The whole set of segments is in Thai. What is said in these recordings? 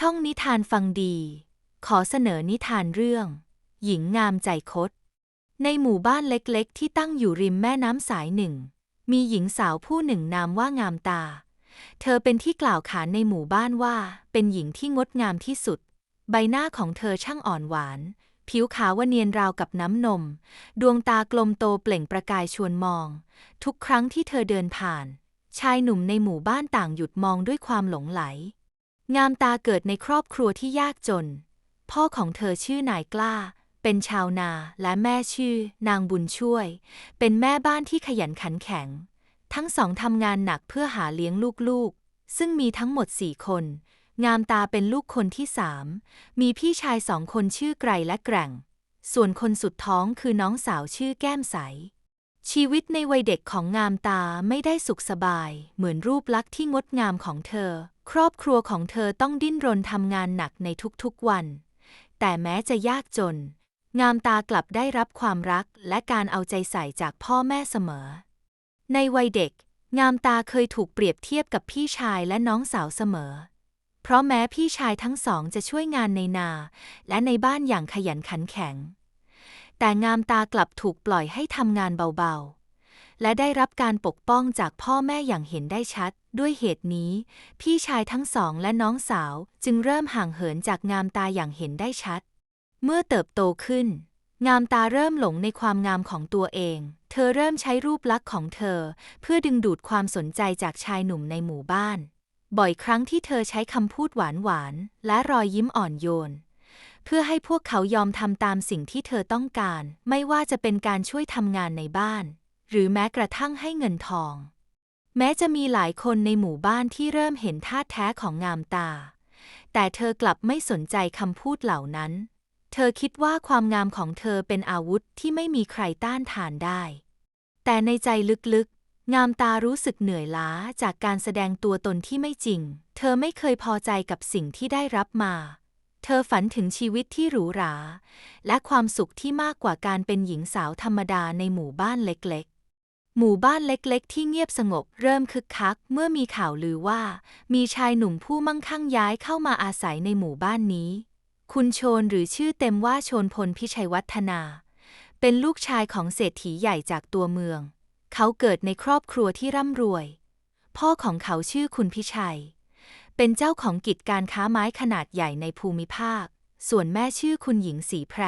ช่องนิทานฟังดี ขอเสนอนิทานเรื่อง หญิงงามใจคด ในหมู่บ้านเล็กๆ ที่ตั้งอยู่ริมแม่น้ำสายหนึ่ง มีหญิงสาวผู้หนึ่งนามว่างามตา เธอเป็นที่กล่าวขานในหมู่บ้านว่า เป็นหญิงที่งดงามที่สุด ใบหน้าของเธอช่างอ่อนหวาน ผิวขาวเนียนราวกับน้ำนม ดวงตากลมโตเปล่งประกายชวนมอง ทุกครั้งที่เธอเดินผ่าน ชายหนุ่มในหมู่บ้านต่างหยุดมองด้วยความหลงไหล งามตาเกิดในครอบครัวที่ยากจน พ่อของเธอชื่อนายกล้า เป็นชาวนาและแม่ชื่อ นางบุญช่วย เป็นแม่บ้านที่ขยันขันแข็ง ทั้งสองทำงานหนักเพื่อหาเลี้ยงลูกๆ ซึ่งมีทั้งหมดสี่คน งามตาเป็นลูกคนที่สาม มีพี่ชายสองคนชื่อไกรและแกร่ง ส่วนคนสุดท้องคือน้องสาวชื่อแก้มใส ชีวิตในวัยเด็กของงามตาไม่ได้สุขสบาย เหมือนรูปลักษณ์ที่งดงามของเธอ ครอบครัวของเธอต้องดิ้นรนทำงานหนักในทุกๆวัน แต่แม้จะยากจน งามตากลับได้รับความรักและการเอาใจใส่จากพ่อแม่เสมอ ในวัยเด็ก งามตาเคยถูกเปรียบเทียบกับพี่ชายและน้องสาวเสมอ เพราะแม้พี่ชายทั้งสองจะช่วยงานในนา และในบ้านอย่างขยันขันแข็ง แต่งามตากลับถูกปล่อยให้ทำงานเบาๆ และได้รับการปกป้องจากพ่อแม่อย่างเห็นได้ชัด ด้วยเหตุนี้ พี่ชายทั้งสองและน้องสาวจึงเริ่มห่างเหินจากงามตาอย่างเห็นได้ชัด เมื่อเติบโตขึ้น งามตาเริ่มหลงในความงามของตัวเอง เธอเริ่มใช้รูปลักษณ์ของเธอ เพื่อดึงดูดความสนใจจากชายหนุ่มในหมู่บ้าน บ่อยครั้งที่เธอใช้คำพูดหวานๆและรอยยิ้มอ่อนโยนเพื่อให้พวกเขายอมทำตามสิ่งที่เธอต้องการ ไม่ว่าจะเป็นการช่วยทำงานในบ้าน หรือแม้กระทั่งให้เงินทอง แม้จะมีหลายคนในหมู่บ้านที่เริ่มเห็นท่าแท้ของงามตา แต่เธอกลับไม่สนใจคำพูดเหล่านั้น เธอคิดว่าความงามของเธอเป็นอาวุธที่ไม่มีใครต้านทานได้ แต่ในใจลึกๆ งามตารู้สึกเหนื่อยล้าจากการแสดงตัวตนที่ไม่จริง เธอไม่เคยพอใจกับสิ่งที่ได้รับมาเธอฝันถึงชีวิตที่หรูหรา และความสุขที่มากกว่าการเป็นหญิงสาวธรรมดาในหมู่บ้านเล็กๆ หมู่บ้านเล็กๆ ที่เงียบสงบเริ่มคึกคัก เมื่อมีข่าวลือว่า มีชายหนุ่มผู้มั่งคั่งย้ายเข้ามาอาศัยในหมู่บ้านนี้ คุณโชนหรือชื่อเต็มว่าโชนพลพิชัยวัฒนา เป็นลูกชายของเศรษฐีใหญ่จากตัวเมือง เขาเกิดในครอบครัวที่ร่ำรวย พ่อของเขาชื่อคุณพิชัย เป็นเจ้าของกิจการค้าไม้ขนาดใหญ่ในภูมิภาค ส่วนแม่ชื่อคุณหญิงสีแพร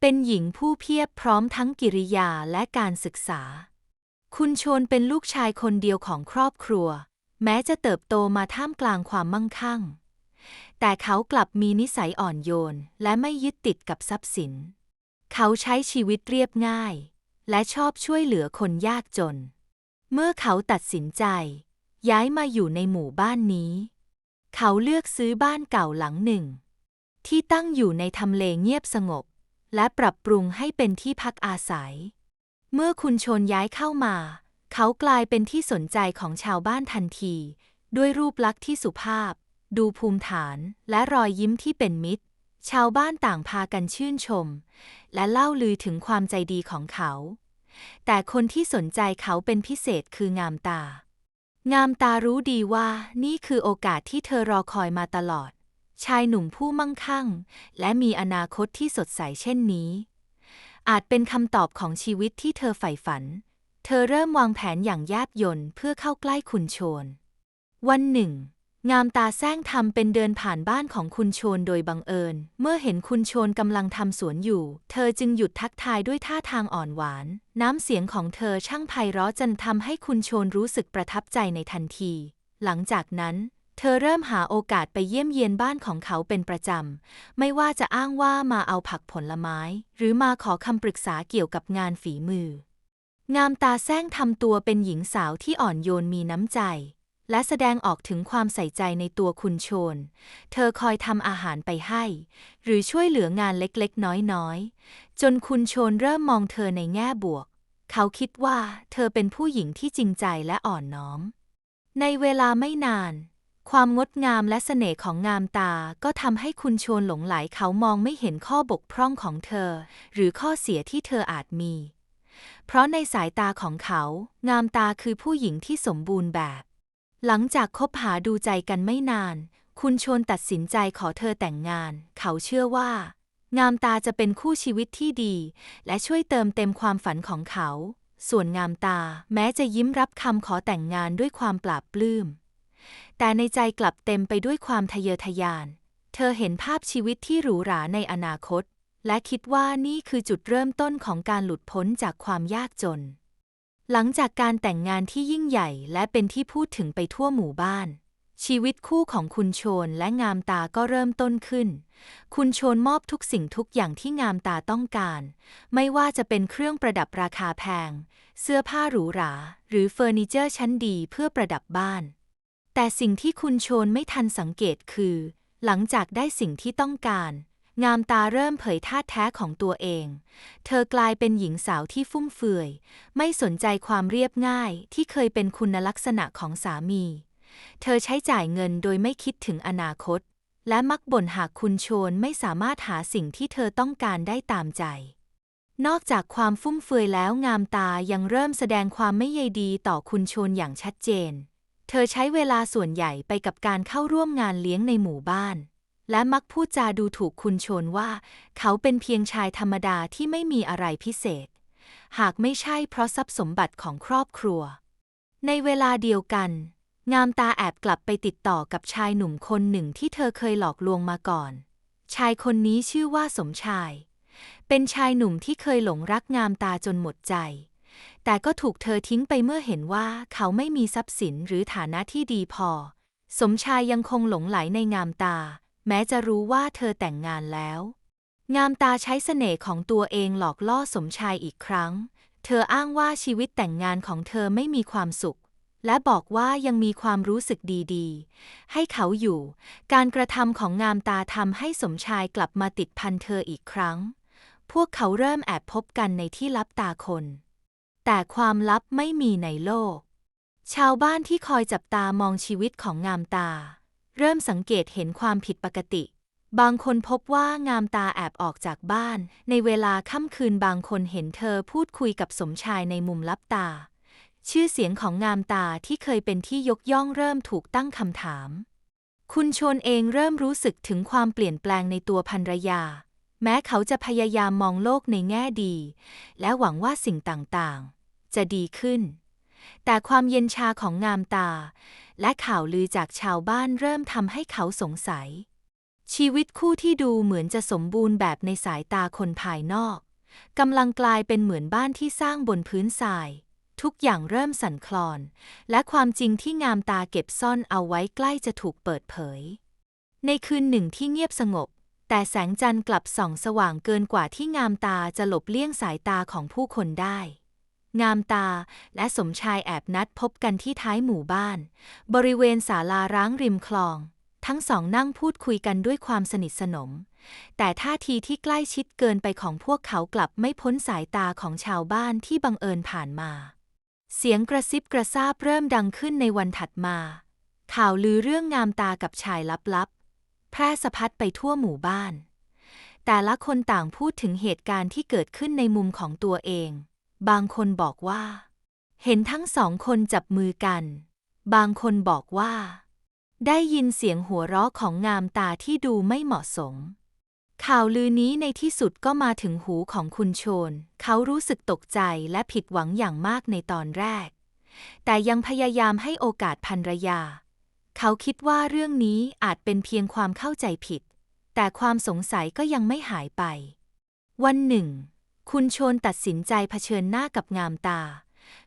เป็นหญิงผู้เพียบพร้อมทั้งกิริยาและการศึกษา คุณโชนเป็นลูกชายคนเดียวของครอบครัว แม้จะเติบโตมาท่ามกลางความมั่งคั่ง แต่เขากลับมีนิสัยอ่อนโยน และไม่ยึดติดกับทรัพย์สิน เขาใช้ชีวิตเรียบง่าย และชอบช่วยเหลือคนยากจน เมื่อเขาตัดสินใจ ย้ายมาอยู่ในหมู่บ้านนี้ เขาเลือกซื้อบ้านเก่าหลังหนึ่ง ที่ตั้งอยู่ในทำเลเงียบสงบ และปรับปรุงให้เป็นที่พักอาศัย เมื่อคุณชนย้ายเข้ามา เขากลายเป็นที่สนใจของชาวบ้านทันที ด้วยรูปลักษณ์ที่สุภาพ ดูภูมิฐานและรอยยิ้มที่เป็นมิตร ชาวบ้านต่างพากันชื่นชม และเล่าลือถึงความใจดีของเขา แต่คนที่สนใจเขาเป็นพิเศษคืองามตา งามตารู้ดีว่านี่คือโอกาสที่เธอรอคอยมาตลอด ชายหนุ่มผู้มั่งคั่ง และมีอนาคตที่สดใสเช่นนี้ อาจเป็นคำตอบของชีวิตที่เธอใฝ่ฝัน เธอเริ่มวางแผนอย่างแยบยลเพื่อเข้าใกล้คุณโชน วันหนึ่ง งามตาแซงทำเป็นเดินผ่านบ้านของคุณโชนโดยบังเอิญ เมื่อเห็นคุณโชนกำลังทำสวนอยู่ เธอจึงหยุดทักทายด้วยท่าทางอ่อนหวาน น้ำเสียงของเธอช่างไพเราะจนทำให้คุณโชนรู้สึกประทับใจในทันที หลังจากนั้น เธอเริ่มหาโอกาสไปเยี่ยมเยียนบ้านของเขาเป็นประจำ ไม่ว่าจะอ้างว่ามาเอาผักผลไม้ หรือมาขอคำปรึกษาเกี่ยวกับงานฝีมือ งามตาแซงทำตัวเป็นหญิงสาวที่อ่อนโยนมีน้ำใจ และแสดงออกถึงความใส่ใจในตัวคุณโชน เธอคอยทำอาหารไปให้ หรือช่วยเหลืองานเล็กๆ น้อยๆ จนคุณโชนเริ่มมองเธอในแง่บวก เขาคิดว่าเธอเป็นผู้หญิงที่จริงใจและอ่อนน้อม ในเวลาไม่นาน ความงดงามและเสน่ห์ของงามตาก็ทำให้คุณโชนหลงไหลเขามองไม่เห็นข้อบกพร่องของเธอ หรือข้อเสียที่เธออาจมี เพราะในสายตาของเขา งามตาคือผู้หญิงที่สมบูรณ์แบบ หลังจากคบหาดูใจกันไม่นาน คุณชนตัดสินใจขอเธอแต่งงาน เขาเชื่อว่า งามตาจะเป็นคู่ชีวิตที่ดี และช่วยเติมเต็มความฝันของเขา ส่วนงามตาแม้จะยิ้มรับคำขอแต่งงานด้วยความปราบปลื้ม แต่ในใจกลับเต็มไปด้วยความทะเยอทะยาน เธอเห็นภาพชีวิตที่หรูหราในอนาคต และคิดว่านี่คือจุดเริ่มต้นของการหลุดพ้นจากความยากจน หลังจากการแต่งงานที่ยิ่งใหญ่และเป็นที่พูดถึงไปทั่วหมู่บ้าน ชีวิตคู่ของคุณโชนและงามตาก็เริ่มต้นขึ้น คุณโชนมอบทุกสิ่งทุกอย่างที่งามตาต้องการ ไม่ว่าจะเป็นเครื่องประดับราคาแพง เสื้อผ้าหรูหรา หรือเฟอร์นิเจอร์ชั้นดีเพื่อประดับบ้าน แต่สิ่งที่คุณโชนไม่ทันสังเกตคือ หลังจากได้สิ่งที่ต้องการ งามตาเริ่มเผยท่าแท้ของตัวเอง เธอกลายเป็นหญิงสาวที่ฟุ่มเฟือย ไม่สนใจความเรียบง่ายที่เคยเป็นคุณลักษณะของสามี เธอใช้จ่ายเงินโดยไม่คิดถึงอนาคต และมักบ่นหากคุณโชนไม่สามารถหาสิ่งที่เธอต้องการได้ตามใจนอกจากความฟุ่มเฟือยแล้วงามตายังเริ่มแสดงความไม่ใยดีต่อคุณโชนอย่างชัดเจน เธอใช้เวลาส่วนใหญ่ไปกับการเข้าร่วมงานเลี้ยงในหมู่บ้าน และมักพูดจาดูถูกคุณชนว่า เขาเป็นเพียงชายธรรมดาที่ไม่มีอะไรพิเศษ หากไม่ใช่เพราะทรัพย์สมบัติของครอบครัว ในเวลาเดียวกัน งามตาแอบกลับไปติดต่อกับชายหนุ่มคนหนึ่งที่เธอเคยหลอกลวงมาก่อน ชายคนนี้ชื่อว่าสมชาย เป็นชายหนุ่มที่เคยหลงรักงามตาจนหมดใจ แต่ก็ถูกเธอทิ้งไปเมื่อเห็นว่าเขาไม่มีทรัพย์สินหรือฐานะที่ดีพอ สมชายยังคงหลงไหลในงามตา แม้จะรู้ว่าเธอแต่งงานแล้ว งามตาใช้เสน่ห์ของตัวเองหลอกล่อสมชายอีกครั้ง เธออ้างว่าชีวิตแต่งงานของเธอไม่มีความสุข และบอกว่ายังมีความรู้สึกดีๆ ให้เขาอยู่ การกระทำของงามตาทำให้สมชายกลับมาติดพันเธออีกครั้ง พวกเขาเริ่มแอบพบกันในที่ลับตาคน แต่ความลับไม่มีในโลก ชาวบ้านที่คอยจับตามองชีวิตของงามตา เริ่มสังเกตเห็นความผิดปกติ บางคนพบว่างามตาแอบออกจากบ้าน ในเวลาค่ำคืนบางคนเห็นเธอพูดคุยกับสมชายในมุมลับตา ชื่อเสียงของงามตาที่เคยเป็นที่ยกย่องเริ่มถูกตั้งคำถาม คุณชนเองเริ่มรู้สึกถึงความเปลี่ยนแปลงในตัวภรรยา แม้เขาจะพยายามมองโลกในแง่ดี และหวังว่าสิ่งต่างๆ จะดีขึ้น แต่ความเย็นชาของงามตา และข่าวลือจากชาวบ้านเริ่มทำให้เขาสงสัย ชีวิตคู่ที่ดูเหมือนจะสมบูรณ์แบบในสายตาคนภายนอกกำลังกลายเป็นเหมือนบ้านที่สร้างบนพื้นทราย ทุกอย่างเริ่มสั่นคลอน และความจริงที่งามตาเก็บซ่อนเอาไว้ใกล้จะถูกเปิดเผย ในคืนหนึ่งที่เงียบสงบ แต่แสงจันทร์กลับส่องสว่างเกินกว่าที่งามตาจะหลบเลี่ยงสายตาของผู้คนได้ งามตา และสมชายแอบนัดพบกันที่ท้ายหมู่บ้าน บริเวณศาลาร้างริมคลอง ทั้งสองนั่งพูดคุยกันด้วยความสนิทสนม แต่ท่าทีที่ใกล้ชิดเกินไปของพวกเขากลับไม่พ้นสายตาของชาวบ้านที่บังเอิญผ่านมา เสียงกระซิบกระซาบเริ่มดังขึ้นในวันถัดมา ข่าวลือเรื่องงามตากับชายลับๆ แพร่สะพัดไปทั่วหมู่บ้านแต่ละคนต่างพูดถึงเหตุการณ์ที่เกิดขึ้นในมุมของตัวเอง บางคนบอกว่า เห็นทั้งสองคนจับมือกัน บางคนบอกว่า ได้ยินเสียงหัวเราะของงามตาที่ดูไม่เหมาะสม ข่าวลือนี้ในที่สุดก็มาถึงหูของคุณโชน เขารู้สึกตกใจและผิดหวังอย่างมากในตอนแรก แต่ยังพยายามให้โอกาสภรรยา เขาคิดว่าเรื่องนี้อาจเป็นเพียงความเข้าใจผิด แต่ความสงสัยก็ยังไม่หายไป วันหนึ่ง คุณโชนตัดสินใจเผชิญหน้ากับงามตา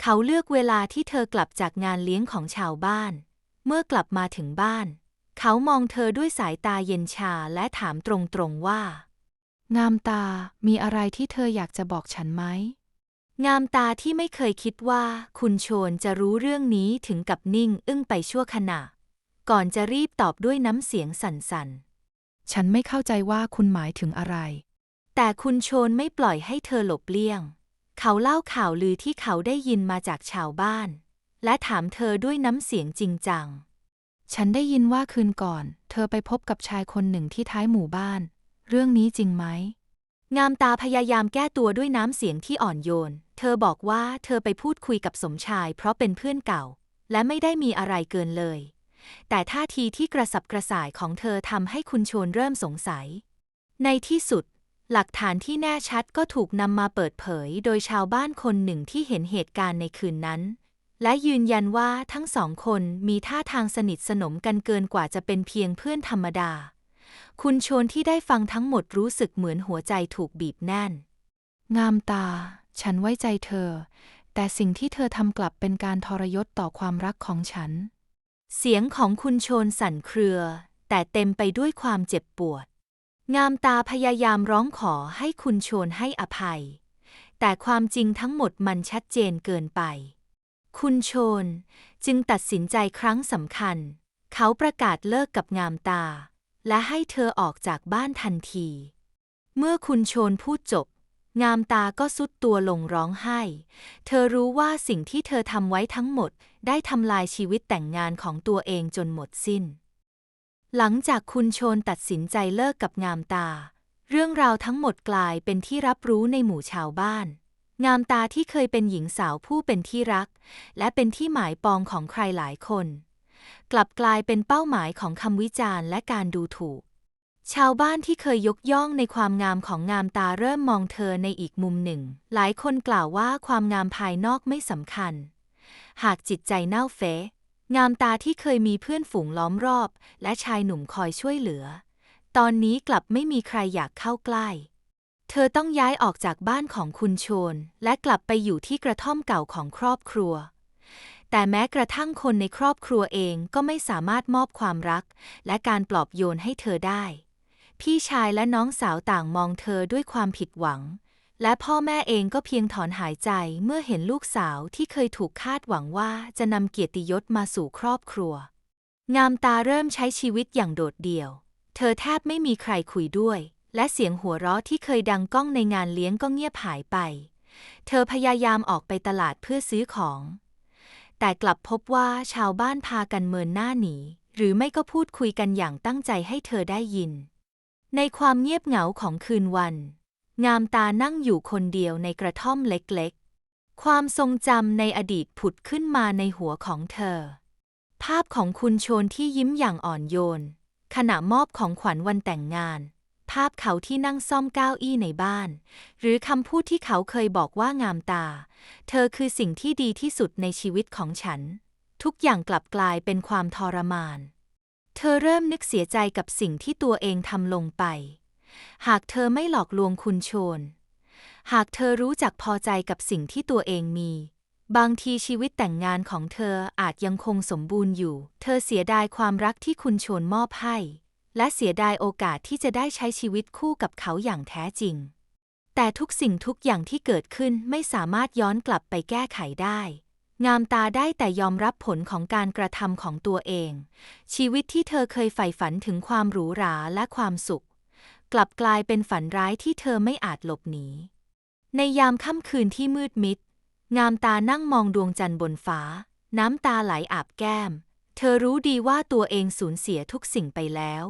เขาเลือกเวลาที่เธอกลับจากงานเลี้ยงของชาวบ้าน เมื่อกลับมาถึงบ้าน เขามองเธอด้วยสายตาเย็นชาและถามตรงๆว่า งามตามีอะไรที่เธออยากจะบอกฉันไหม งามตาที่ไม่เคยคิดว่า คุณโชนจะรู้เรื่องนี้ถึงกับนิ่งอึ้งไปชั่วขณะ ก่อนจะรีบตอบด้วยน้ำเสียงสั่นฉันไม่เข้าใจว่าคุณหมายถึงอะไรๆ แต่คุณโชนไม่ปล่อยให้เธอหลบเลี่ยง เขาเล่าข่าวลือที่เขาได้ยินมาจากชาวบ้าน และถามเธอด้วยน้ำเสียงจริงจัง ฉันได้ยินว่าคืนก่อน เธอไปพบกับชายคนหนึ่งที่ท้ายหมู่บ้าน เรื่องนี้จริงไหม งามตาพยายามแก้ตัวด้วยน้ำเสียงที่อ่อนโยน เธอบอกว่าเธอไปพูดคุยกับสมชายเพราะเป็นเพื่อนเก่า และไม่ได้มีอะไรเกินเลย แต่ท่าทีที่กระสับกระส่ายของเธอทำให้คุณโชนเริ่มสงสัย ในที่สุด หลักฐานที่แน่ชัดก็ถูกนำมาเปิดเผยโดยชาวบ้านคนหนึ่งที่เห็นเหตุการณ์ในคืนนั้น และยืนยันว่าทั้งสองคนมีท่าทางสนิทสนมกันเกินกว่าจะเป็นเพียงเพื่อนธรรมดา คุณโชนที่ได้ฟังทั้งหมดรู้สึกเหมือนหัวใจถูกบีบแน่น งามตา ฉันไว้ใจเธอ แต่สิ่งที่เธอทำกลับเป็นการทรยศต่อความรักของฉัน เสียงของคุณโชนสั่นเครือ แต่เต็มไปด้วยความเจ็บปวด งามตาพยายามร้องขอให้คุณโชนให้อภัย แต่ความจริงทั้งหมดมันชัดเจนเกินไป คุณโชนจึงตัดสินใจครั้งสำคัญ เขาประกาศเลิกกับงามตา และให้เธอออกจากบ้านทันที เมื่อคุณโชนพูดจบ งามตาก็สุดตัวลงร้องไห้ เธอรู้ว่าสิ่งที่เธอทำไว้ทั้งหมดได้ทำลายชีวิตแต่งงานของตัวเองจนหมดสิ้น หลังจากคุณโชนตัดสินใจเลิกกับงามตา เรื่องราวทั้งหมดกลายเป็นที่รับรู้ในหมู่ชาวบ้าน งามตาที่เคยเป็นหญิงสาวผู้เป็นที่รัก และเป็นที่หมายปองของใครหลายคน กลับกลายเป็นเป้าหมายของคำวิจารณ์และการดูถูก ชาวบ้านที่เคยยกย่องในความงามของงามตาเริ่มมองเธอในอีกมุมหนึ่ง หลายคนกล่าวว่าความงามภายนอกไม่สำคัญ หากจิตใจเน่าเฟะ งามตาที่เคยมีเพื่อนฝูงล้อมรอบ และชายหนุ่มคอยช่วยเหลือ ตอนนี้กลับไม่มีใครอยากเข้าใกล้ เธอต้องย้ายออกจากบ้านของคุณโชน และกลับไปอยู่ที่กระท่อมเก่าของครอบครัว แต่แม้กระทั่งคนในครอบครัวเองก็ไม่สามารถมอบความรัก และการปลอบโยนให้เธอได้ พี่ชายและน้องสาวต่างมองเธอด้วยความผิดหวัง และพ่อแม่เองก็เพียงถอนหายใจเมื่อเห็นลูกสาวที่เคยถูกคาดหวังว่าจะนำเกียรติยศมาสู่ครอบครัว งามตาเริ่มใช้ชีวิตอย่างโดดเดี่ยว เธอแทบไม่มีใครคุยด้วย และเสียงหัวเราะที่เคยดังก้องในงานเลี้ยงก็เงียบหายไป เธอพยายามออกไปตลาดเพื่อซื้อของ แต่กลับพบว่าชาวบ้านพากันเมินหน้าหนี หรือไม่ก็พูดคุยกันอย่างตั้งใจให้เธอได้ยิน ในความเงียบเหงาของคืนวัน งามตานั่งอยู่คนเดียวในกระท่อมเล็กๆ ความทรงจำในอดีตผุดขึ้นมาในหัวของเธอ ภาพของคุณโชนที่ยิ้มอย่างอ่อนโยน ขณะมอบของขวัญวันแต่งงาน ภาพเขาที่นั่งซ่อมเก้าอี้ในบ้าน หรือคำพูดที่เขาเคยบอกว่างามตา เธอคือสิ่งที่ดีที่สุดในชีวิตของฉัน ทุกอย่างกลับกลายเป็นความทรมาน เธอเริ่มนึกเสียใจกับสิ่งที่ตัวเองทำลงไป หากเธอไม่หลอกลวงคุณโชน หากเธอรู้จักพอใจกับสิ่งที่ตัวเองมี บางทีชีวิตแต่งงานของเธออาจยังคงสมบูรณ์อยู่ เธอเสียดายความรักที่คุณโชนมอบให้ และเสียดายโอกาสที่จะได้ใช้ชีวิตคู่กับเขาอย่างแท้จริง แต่ทุกสิ่งทุกอย่างที่เกิดขึ้นไม่สามารถย้อนกลับไปแก้ไขได้งามตาได้แต่ยอมรับผลของการกระทำของตัวเอง ชีวิตที่เธอเคยใฝ่ฝันถึงความหรูหราและความสุข กลับกลายเป็นฝันร้ายที่เธอไม่อาจหลบหนี ในยามค่ำคืนที่มืดมิด งามตานั่งมองดวงจันทร์บนฟ้า น้ำตาไหลอาบแก้ม เธอรู้ดีว่าตัวเองสูญเสียทุกสิ่งไปแล้ว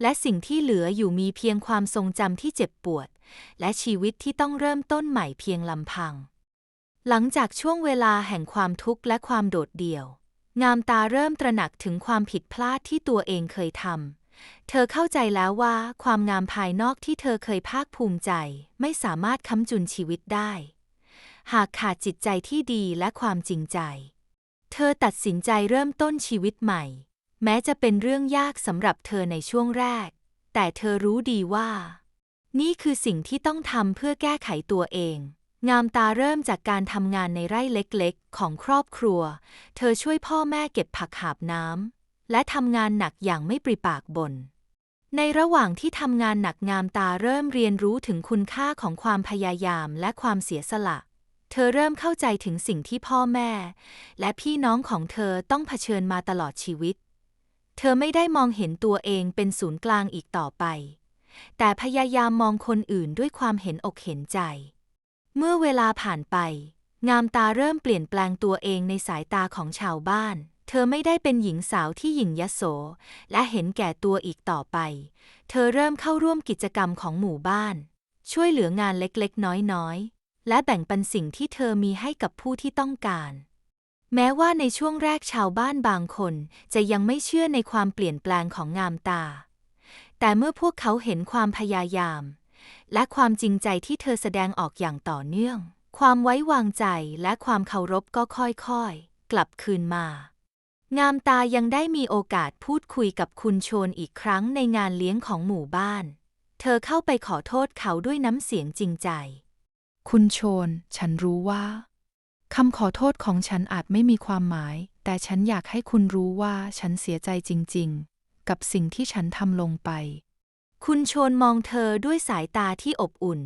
และสิ่งที่เหลืออยู่มีเพียงความทรงจำที่เจ็บปวด และชีวิตที่ต้องเริ่มต้นใหม่เพียงลำพัง หลังจากช่วงเวลาแห่งความทุกข์และความโดดเดี่ยว งามตาเริ่มตระหนักถึงความผิดพลาดที่ตัวเองเคยทำ เธอเข้าใจแล้วว่าความงามภายนอกที่เธอเคยภาคภูมิใจ ไม่สามารถค้ำจุนชีวิตได้ หากขาดจิตใจที่ดีและความจริงใจ เธอตัดสินใจเริ่มต้นชีวิตใหม่ แม้จะเป็นเรื่องยากสำหรับเธอในช่วงแรก แต่เธอรู้ดีว่า นี่คือสิ่งที่ต้องทำเพื่อแก้ไขตัวเอง งามตาเริ่มจากการทำงานในไร่เล็กๆ ของครอบครัว เธอช่วยพ่อแม่เก็บผักหาบน้ำ และทำงานหนักอย่างไม่ปริปากบน่นในระหว่างที่ทำงานหนักงามตาเริ่มเรียนรู้ถึงคุณค่าของความพยายามและความเสียสละ เธอเริ่มเข้าใจถึงสิ่งที่พ่อแม่ และพี่น้องของเธอต้องเผชิญมาตลอดชีวิต เธอไม่ได้มองเห็นตัวเองเป็นศูนย์กลางอีกต่อไป แต่พยายามมองคนอื่นด้วยความเห็นอกเห็นใจ เมื่อเวลาผ่านไป งามตาเริ่มเปลี่ยนแปลงตัวเองในสายตาของชาวบ้าน เธอไม่ได้เป็นหญิงสาวที่หยิ่งยโส และเห็นแก่ตัวอีกต่อไป เธอเริ่มเข้าร่วมกิจกรรมของหมู่บ้าน ช่วยเหลืองานเล็กๆ น้อยๆ และแบ่งปันสิ่งที่เธอมีให้กับผู้ที่ต้องการ แม้ว่าในช่วงแรกชาวบ้านบางคนจะยังไม่เชื่อในความเปลี่ยนแปลงของงามตา แต่เมื่อพวกเขาเห็นความพยายาม และความจริงใจที่เธอแสดงออกอย่างต่อเนื่อง ความไว้วางใจและความเคารพก็ค่อยๆ กลับคืนมา งามตายังได้มีโอกาสพูดคุยกับคุณโชนอีกครั้งในงานเลี้ยงของหมู่บ้าน เธอเข้าไปขอโทษเขาด้วยน้ำเสียงจริงใจ คุณโชน ฉันรู้ว่าคำขอโทษของฉันอาจไม่มีความหมาย แต่ฉันอยากให้คุณรู้ว่าฉันเสียใจจริง ๆ กับสิ่งที่ฉันทำลงไป คุณโชนมองเธอด้วยสายตาที่อบอุ่น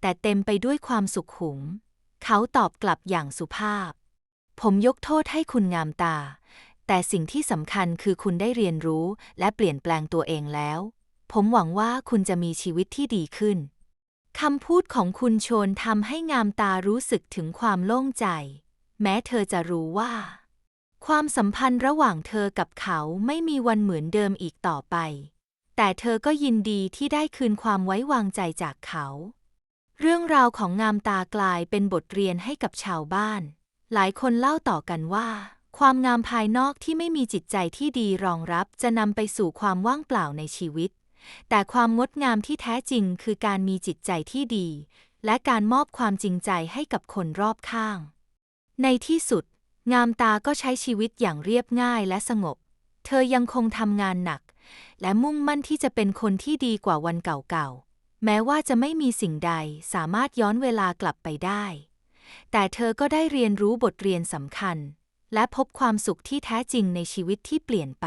แต่เต็มไปด้วยความสุขหุม เขาตอบกลับอย่างสุภาพ ผมยกโทษให้คุณงามตา แต่สิ่งที่สำคัญคือคุณได้เรียนรู้และเปลี่ยนแปลงตัวเองแล้ว ผมหวังว่าคุณจะมีชีวิตที่ดีขึ้น คำพูดของคุณโชนทำให้งามตารู้สึกถึงความโล่งใจ แม้เธอจะรู้ว่า ความสัมพันธ์ระหว่างเธอกับเขาไม่มีวันเหมือนเดิมอีกต่อไป แต่เธอก็ยินดีที่ได้คืนความไว้วางใจจากเขา เรื่องราวของงามตากลายเป็นบทเรียนให้กับชาวบ้าน หลายคนเล่าต่อกันว่า ความงามภายนอกที่ไม่มีจิตใจที่ดีรองรับจะนำไปสู่ความว่างเปล่าในชีวิต แต่ความงดงามที่แท้จริงคือการมีจิตใจที่ดี และการมอบความจริงใจให้กับคนรอบข้าง ในที่สุด งามตาก็ใช้ชีวิตอย่างเรียบง่ายและสงบ เธอยังคงทำงานหนัก และมุ่งมั่นที่จะเป็นคนที่ดีกว่าวันเก่าๆ แม้ว่าจะไม่มีสิ่งใดสามารถย้อนเวลากลับไปได้ แต่เธอก็ได้เรียนรู้บทเรียนสำคัญ และพบความสุขที่แท้จริงในชีวิตที่เปลี่ยนไป